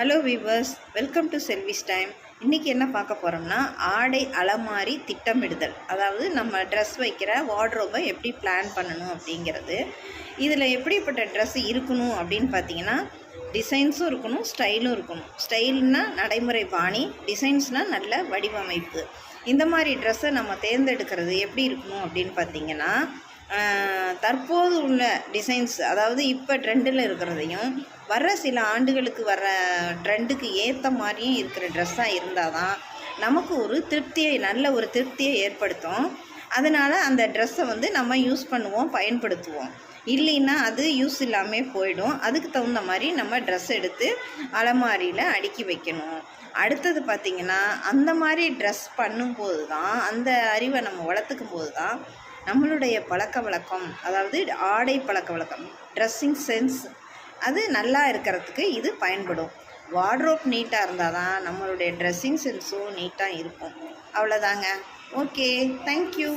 Hello viewers welcome to Selvi's time இன்றைக்கி என்ன பார்க்க போகிறோம்னா ஆடை அலமாரி திட்டமிடுதல். அதாவது நம்ம ட்ரெஸ் வைக்கிற வார்ட்ரோபை எப்படி பிளான் பண்ணணும் அப்படிங்கிறது. இதில் எப்படிப்பட்ட ட்ரெஸ் இருக்கணும் அப்படின்னு பார்த்தீங்கன்னா டிசைன்ஸும் இருக்கணும் ஸ்டைலும் இருக்கணும். ஸ்டைல்னா நடைமுறை பாணி டிசைன்ஸ்னால் நல்ல வடிவமைப்பு. இந்த மாதிரி ட்ரெஸ்ஸை நம்ம தேர்ந்தெடுக்கிறது எப்படி இருக்கணும் அப்படின்னு பார்த்தீங்கன்னா தற்போது உள்ள டிசைன்ஸ் அதாவது இப்போ ட்ரெண்டில் இருக்கிறதையும் வர சில ஆண்டுகளுக்கு வர ட்ரெண்டுக்கு ஏற்ற மாதிரியும் இருக்கிற ட்ரெஸ்ஸாக இருந்தால் தான் நமக்கு ஒரு திருப்தியை நல்ல ஒரு திருப்தியை ஏற்படுத்தும். அதனால் அந்த ட்ரெஸ்ஸை வந்து நம்ம யூஸ் பண்ணுவோம் பயன்படுத்துவோம். இல்லைன்னா அது யூஸ் இல்லாமல் போயிடும். அதுக்கு தகுந்த மாதிரி நம்ம ட்ரெஸ் எடுத்து அலமாரியில் அடுக்கி வைக்கணும். அடுத்தது பார்த்திங்கன்னா அந்த மாதிரி ட்ரெஸ் பண்ணும்போது தான் அந்த அறிவை நம்ம வளர்த்துக்கும் போது தான் நம்மளுடைய பழக்க வழக்கம் அதாவது ஆடை பழக்க வழக்கம் ட்ரெஸ்ஸிங் சென்ஸ் அது நல்லா இருக்கிறதுக்கு இது பயன்படும். வார்ட்ரோப் நீட்டாக இருந்தால் தான் நம்மளுடைய ட்ரெஸ்ஸிங் சென்ஸும் நீட்டாக இருக்கும். அவ்வளோதாங்க ஓகே தேங்க்யூ